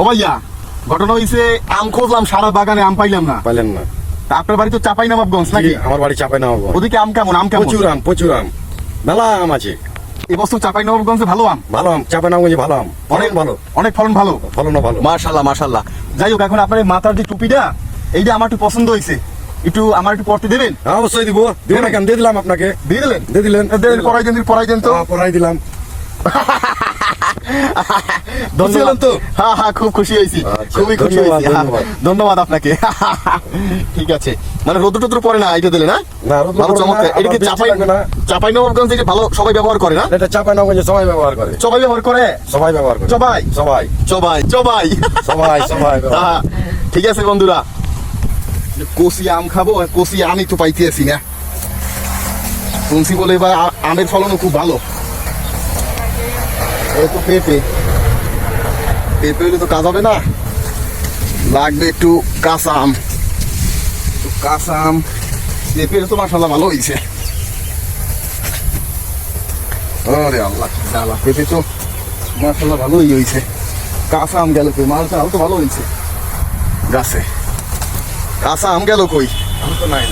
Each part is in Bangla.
ও ভাইয়া ঘটনা হইছে আম খুঁজলাম সারা বাগানে আম পাইলাম না। পাইলেন না। তা আপনার বাড়ি তো চাপাই নবাবগঞ্জ নাকি আমার বাড়ি চাপাই ওদিকে আম কেমন আম কেমন? প্রচুর আম প্রচুর আম। মেলা আম আছে। এবছর চাপাই নবাবগঞ্জে ভালো আম? ভালো আম চাপাই নাও ভালো আম। অনেক ভালো। অনেক ফলন ভালো? ফলনও ভালো। মাশাল্লাহ মাশাল্লাহ। যাই হোক এখন আপনার মাথার যে টুপিটা এইটা আমার একটু পছন্দ হয়েছে। একটু আমার একটু পড়তে দেবেন? হ্যাঁ, অবশ্যই দিব। দিব না কেন? দিয়ে দিলাম আপনাকে। দিয়ে দিলেন। দিয়ে দিলেন পড়াই দেন পড়াই দেন তো। হ্যাঁ, পড়াই দিলাম। তো? হ্যাঁ হ্যাঁ খুব খুশি হয়েছি। আচ্ছা, খুবই খুশি হয়েছি। হ্যাঁ, ধন্যবাদ। আপনাকে। ঠিক আছে। মানে টোদ্র পরে না এটা দিলে না? ভালো চমৎকার। এটা কি চাপাই চাপাই নবাবগঞ্জ ভালো সবাই ব্যবহার করে না? এটা চাপাই সবাই ব্যবহার করে। সবাই ব্যবহার করে? সবাই ব্যবহার করে। সবাই? সবাই। সবাই সবাই। সবাই সবাই ঠিক আছে বন্ধুরা। কষি আম খাব কষি আমি তো পাইতে আছি না। শুনছি বলে এবার আমের ফলনও খুব ভালো। তো পেঁপে। পেঁপে হলে তো কাজ হবে না। লাগবে একটু কাঁচা আম। কাঁচা আম। পেঁপে তো মাসাল্লাহ ভালো হয়েছে আরে আল্লাহ, জ্বালা। পেঁপে তো মাসাল্লাহ ভালোই হয়েছে কাঁচা আম গেল কই? মালটাও তো ভালো হয়েছে গাছে। কাঁচা আম গেল কই? আমি তো নাই।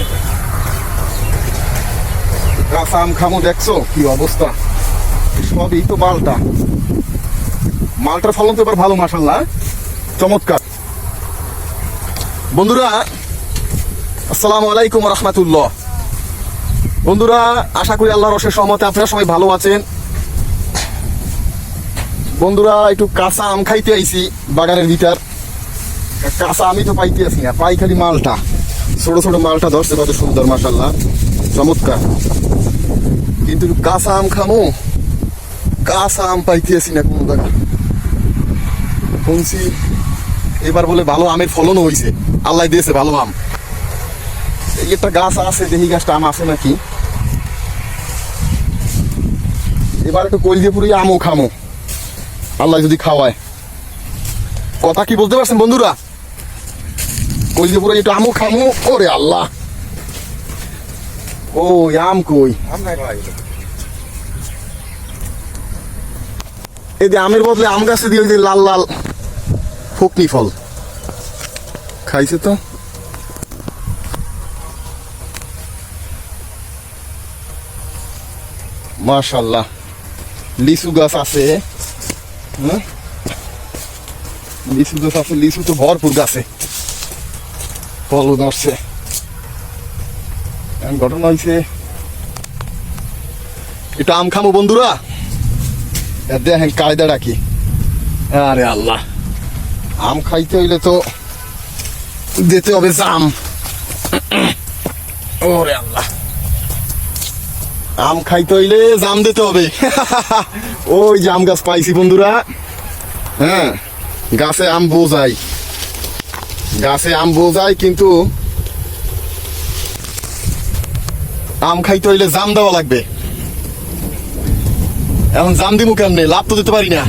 কাঁচা আম খামো দেখছ? কি অবস্থা? সবই তো মালটা। মালটার ফলন তো এবার ভালো মাসাল্লাহ চমৎকার। বন্ধুরা, আসসালামু আলাইকুম রহমাতুল্লাহ। বন্ধুরা, আশা করি আল্লাহর রসের সহমতে আপনারা সবাই ভালো আছেন। বন্ধুরা, একটু কাঁচা আম খাইতে আইছি বাগানের ভিতর। কাঁচা আমি তো পাইতে আছি না, পাই খালি মালটা। ছোট ছোট মালটা ধরছে, কত সুন্দর মাসাল্লাহ চমৎকার। কিন্তু কাঁচা আম খামো। কাঁচা আম পাইতেছি না কোনো জায়গা শুনছি, এবার বলে ভালো আমের ফলনও হয়েছে আল্লাহ দিয়েছে ভালো আম। এই একটা গাছ আছে, দেখি গাছটা আম আছে নাকি? এবার একটু কল দিয়ে পুরো আমও খামো। আল্লাহ যদি খাওয়ায়। কথা কি বলতে পারছেন বন্ধুরা? কল দিয়ে একটু আমও খামো। ওরে আল্লাহ। ও আম কই? আম নাই ভাই। এই যে আমের বদলে আম গাছে দিয়ে ওই যে লাল লাল ফুকনি ফল। খাইছে তো? মাশাল্লাহ। লিচু গাছ আছে। হ্যাঁ? লিচু গাছ আছে, লিচু তো ভরপুর গাছে। ফলও ধরছে ঘটনা হয়েছে এটা আম খামো বন্ধুরা। দেখেন কায়দাটা কি? আরে আল্লাহ। আম খাইতে হইলে তো দিতে হবে জাম। ওরে আল্লাহ। আম খাইতে হইলে জাম দিতে হবে। ওই জাম গাছ পাইছি বন্ধুরা। হ্যাঁ গাছে আম বোঝাই। গাছে আম বোঝাই কিন্তু আম খাইতে হইলে জাম দেওয়া লাগবে। এখন জাম দিমু কেমনে? লাভ তো দিতে পারি না।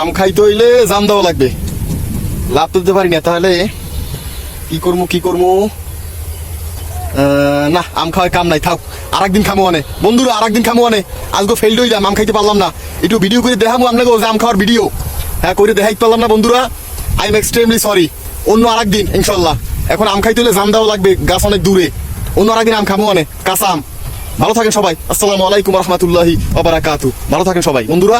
আম খাইতে হইলে জাম দেওয়া লাগবে। লাভ তো দিতে পারি না, তাহলে কি করব কি করব না, আম খাওয়ার কাম নাই, থাক। আর একদিন খামো আনে বন্ধুরা আর একদিন খামো অনে। আজকে ফেল্ড হইলাম, আম খাইতে পারলাম না। একটু ভিডিও করে দেখাবো আপনাকে যে আম খাওয়ার ভিডিও হ্যাঁ করে দেখাইতে পারলাম না, বন্ধুরা। আই এম এক্সট্রিমলি সরি অন্য আর একদিন ইনশাল্লাহ এখন আম খাইতে হলে জাম দেওয়া লাগবে, গাছ অনেক দূরে। অন্য আর একদিন আম খামো আনে কাঁচা আম। ভালো থাকেন সবাই। আসসালামু আলাইকুম রহমতুল্লাহি ওবারাকাতু ভালো থাকেন সবাই। বন্ধুরা